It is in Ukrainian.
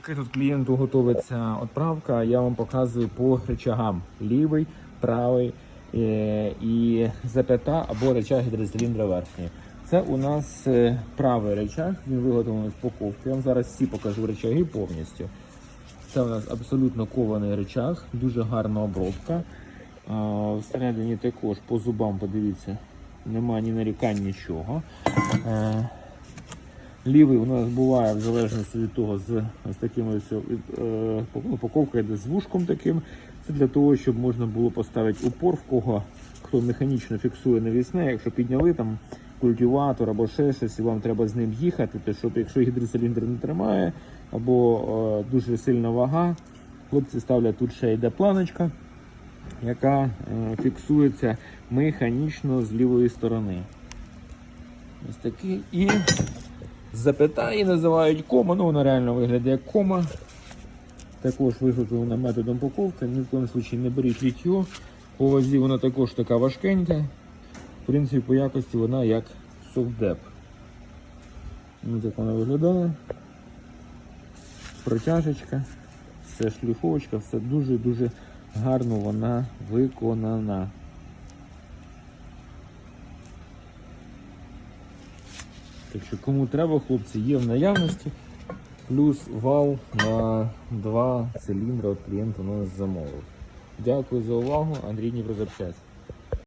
Поки тут клієнту готується відправка, я вам показую по речагам: лівий, правий е, і запята або речаг гідроциліндра верхній. Це у нас е, правий речаг, він виготовлений з поковки. Я вам зараз всі покажу речаги повністю. Це у нас абсолютно кований речаг, дуже гарна обробка. Всередині також по зубам, подивіться, немає ні нарікань, нічого. Лівий у нас буває в залежності від того з, з такими ось, е, ну, упаковка йде з вушком таким. Це для того, щоб можна було поставити упор в кого, хто механічно фіксує навісне, якщо підняли там культиватор або ще щось, і вам треба з ним їхати, то щоб якщо гідроциліндр не тримає, або е, дуже сильна вага, хлопці ставлять тут ще йде планочка, яка е, фіксується механічно з лівої сторони. Ось такий і запитає, називають кома, ну вона реально виглядає як кома. Також виготовлена методом паковки, ні в коєму случаї не беріть літьо. По вазі вона також така важкенька. В принципі, по якості вона як совдеп. Ось так вона виглядає. Протяжечка, все шліфовочка, все дуже-дуже гарно вона виконана. Так що кому треба, хлопці, є в наявності. Плюс вал на два циліндри від клієнта у нас замовив. Дякую за увагу. Андрій Дніпрозапчасть.